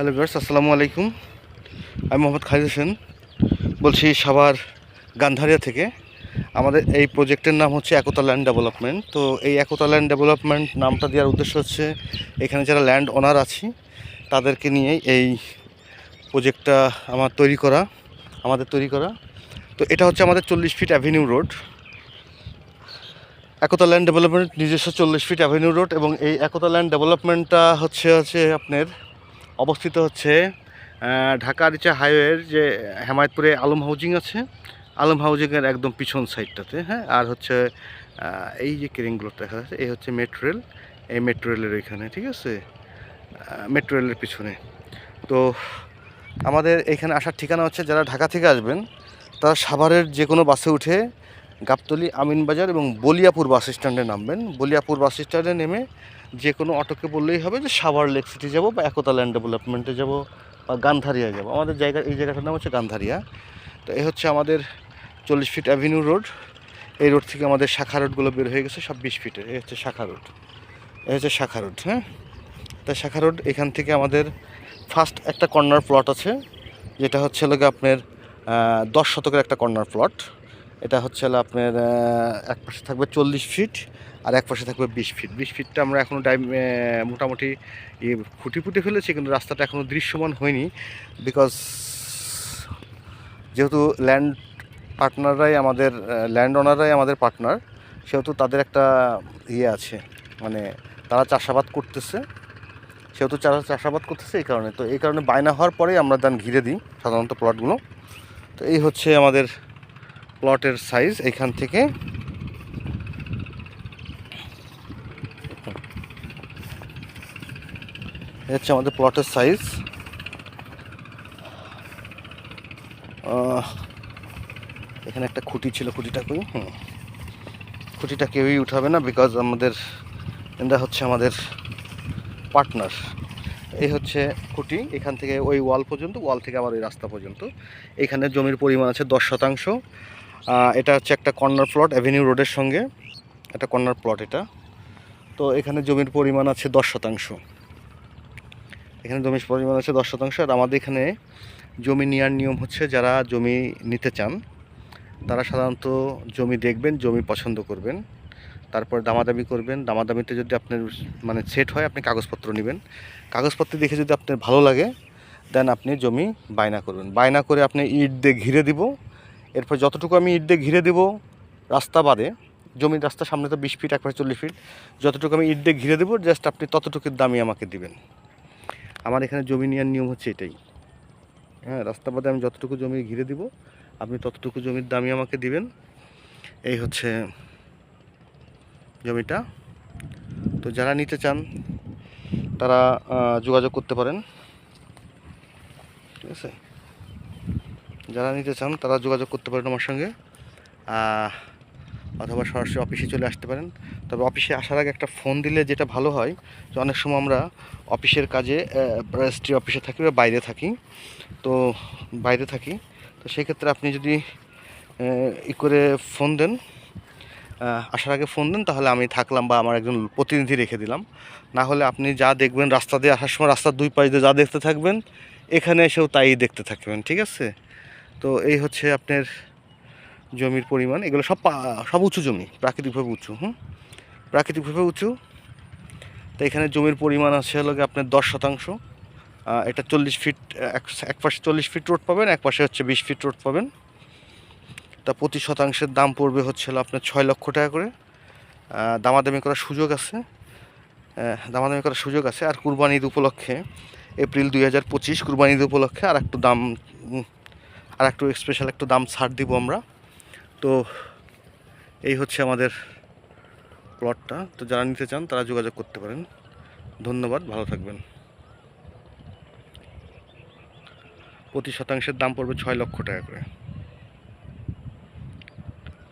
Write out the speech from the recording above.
Hello viewers, আসসালামু আলাইকুম। আমি মোহাম্মদ খালিদ হোসেন বলছি সাভার গান্ধারিয়া থেকে। আমাদের এই প্রজেক্টের নাম হচ্ছে একতা ল্যান্ড ডেভেলপমেন্ট। তো এই একতা ল্যান্ড ডেভেলপমেন্ট নামটা দেওয়ার উদ্দেশ্য হচ্ছে, এখানে যারা ল্যান্ড ওনার আছি, তাদেরকে নিয়েই এই প্রজেক্টটা আমার তৈরি করা, আমাদের তৈরি করা। তো এটা হচ্ছে আমাদের চল্লিশ feet avenue road. Ekta land development নিজস্ব চল্লিশ ফিট অ্যাভিনিউ রোড এবং এই একতা ল্যান্ড ডেভেলপমেন্টটা হচ্ছে হচ্ছে আপনার অবস্থিত হচ্ছে ঢাকা রিচা হাইওয়ের যে হেমায়তপুরে আলম হাউজিং আছে, আলম হাউজিংয়ের একদম পিছন সাইডটাতে হ্যাঁ? আর হচ্ছে এই যে কেরিংগুলো দেখা যাচ্ছে, এই হচ্ছে মেট্রো রেল, এই মেট্রো রেলের ওইখানে ঠিক আছে? মেট্রো রেলের পিছনে। তো আমাদের এখানে আসার ঠিকানা হচ্ছে, যারা ঢাকা থেকে আসবেন, তারা সাভারের যে কোনো বাসে উঠে গাবতলি আমিনবাজার এবং বলিয়াপুর বাস স্ট্যান্ডে নামবেন। বলিয়াপুর বাস স্ট্যান্ডে নেমে যে কোনো অটোকে বললেই হবে যে সাভার লেক সিটি যাব বা একতা ল্যান্ড ডেভেলপমেন্টে যাব বা গান্ধারিয়া যাব। আমাদের জায়গা, এই জায়গাটার নাম হচ্ছে গান্ধারিয়া। তো এ হচ্ছে আমাদের চল্লিশ ফিট অ্যাভিনিউ রোড। এই রোড থেকে আমাদের শাখা রোডগুলো বের হয়ে গেছে, সব বিশ ফিটের। এই হচ্ছে শাখা রোড। এ হচ্ছে শাখা রোড হ্যাঁ? তা শাখা রোড, এখান থেকে আমাদের ফার্স্ট একটা কর্নার প্লট আছে, যেটা হচ্ছে গিয়ে আপনার দশ শতকের একটা কর্নার প্লট। এটা হচ্ছে আপনার এক পাশে থাকবে চল্লিশ ফিট আর এক পাশে থাকবে বিশ ফিট বিশ ফিটটা আমরা এখনও টাইম মোটামুটি ইয়ে খুঁটি ফুটে ফেলেছি, কিন্তু রাস্তাটা এখনও দৃশ্যমান হয়নি বিকজ যেহেতু ল্যান্ড পার্টনাররাই আমাদের ল্যান্ড ওনাররাই আমাদের পার্টনার সেহেতু তাদের একটা ইয়ে আছে মানে তারা চাষাবাদ করতেছে। সেহেতু চারা চাষাবাদ করতেছে এই কারণে। তো এই কারণে বায়না হওয়ার পরেই আমরা দান ঘিরে দিই সাধারণত প্লটগুলো তো এই হচ্ছে আমাদের প্লটের সাইজ এইখান থেকে। হচ্ছে আমাদের প্লটের সাইজ। এখানে একটা খুঁটি ছিল, খুঁটিটা কই? হুম। খুঁটিটা কেউই উঠাবে না বিকজ আমাদের, এটা হচ্ছে আমাদের পার্টনার এই হচ্ছে খুঁটি, এখান থেকে ওই ওয়াল পর্যন্ত ওয়াল থেকে আবার ওই রাস্তা পর্যন্ত। এখানে জমির পরিমাণ আছে দশ শতাংশ। এটা হচ্ছে একটা কর্নার প্লট অ্যাভিনিউ রোডের সঙ্গে। একটা কর্নার প্লট এটা। তো এখানে জমির পরিমাণ আছে দশ শতাংশ। এখানে জমির পরিমাণ আছে দশ শতাংশ। আর আমাদের এখানে জমি নেওয়ার নিয়ম হচ্ছে যারা জমি নিতে চান, তারা সাধারণত জমি দেখবেন, জমি পছন্দ করবেন। তারপর দামাদামি করবেন। দামাদামিতে যদি আপনার মানে সেট হয়, আপনি কাগজপত্র নেবেন। কাগজপত্র দেখে যদি আপনার ভালো লাগে দেন আপনি জমি বায়না করবেন। বায়না করে আপনি ইট দিয়ে ঘিরে দিব। এরপর যতটুকু আমি ইট দিয়ে ঘিরে দিব রাস্তা বাদে, জমির রাস্তার সামনে তো বিশ ফিট একবার চল্লিশ ফিট, যতটুকু আমি ইট দিয়ে ঘিরে দেবো জাস্ট আপনি ততটুকুর দামই আমাকে দিবেন। আমার এখানে জমি নেওয়ার নিয়ম হচ্ছে এটাই। হ্যাঁ রাস্তা বাদে আমি যতটুকু জমি ঘিরে দিব, আপনি ততটুকু জমির দামই আমাকে দিবেন। এই হচ্ছে জমিটা। তো যারা নিতে চান, তারা যোগাযোগ করতে পারেন। ঠিক আছে? যারা নিতে চান, তারা যোগাযোগ করতে পারেন আমার সঙ্গে। অথবা সরাসরি অফিসে চলে আসতে পারেন। তবে অফিসে আসার আগে একটা ফোন দিলে যেটা ভালো হয় যে, অনেক সময় আমরা অফিসের কাজে রেজিস্ট্রি অফিসে থাকি বা বাইরে থাকি। তো বাইরে থাকি। তো সেক্ষেত্রে আপনি যদি ই করে ফোন দেন আসার আগে ফোন দেন, তাহলে আমি থাকলাম বা আমার একজন প্রতিনিধি রেখে দিলাম। না হলে আপনি যা দেখবেন, রাস্তা দিয়ে আসার সময় রাস্তার দুই পাশ দিয়ে যা দেখতে থাকবেন, এখানে এসেও তাই দেখতে থাকবেন, ঠিক আছে? তো এই হচ্ছে আপনার জমির পরিমাণ। এগুলো সব সব উঁচু জমি, প্রাকৃতিকভাবে উঁচু, হুম? প্রাকৃতিকভাবে উঁচু। তো এখানে জমির পরিমাণ আছে হলো আপনার দশ শতাংশ। এটা চল্লিশ ফিট, এক পাশে চল্লিশ ফিট রোড পাবেন, এক পাশে হচ্ছে বিশ ফিট রোড পাবেন। তা প্রতি শতাংশের দাম পড়বে হচ্ছে আপনার ছয় লক্ষ টাকা করে। দামাদামি করার সুযোগ আছে। দামাদামি করার সুযোগ আছে। আর কুরবানি ঈদ উপলক্ষে এপ্রিল দুই হাজার পঁচিশ কুরবানি ঈদ উপলক্ষে আর একটু দাম আর একটু স্পেশাল একটু দাম ছাড় দিব আমরা। তো এই হচ্ছে আমাদের প্লটটা তো যারা নিতে চান, তারা যোগাযোগ করতে পারেন। ধন্যবাদ, ভালো থাকবেন। প্রতি শতাংশের দাম পড়বে ছয় লক্ষ টাকা করে।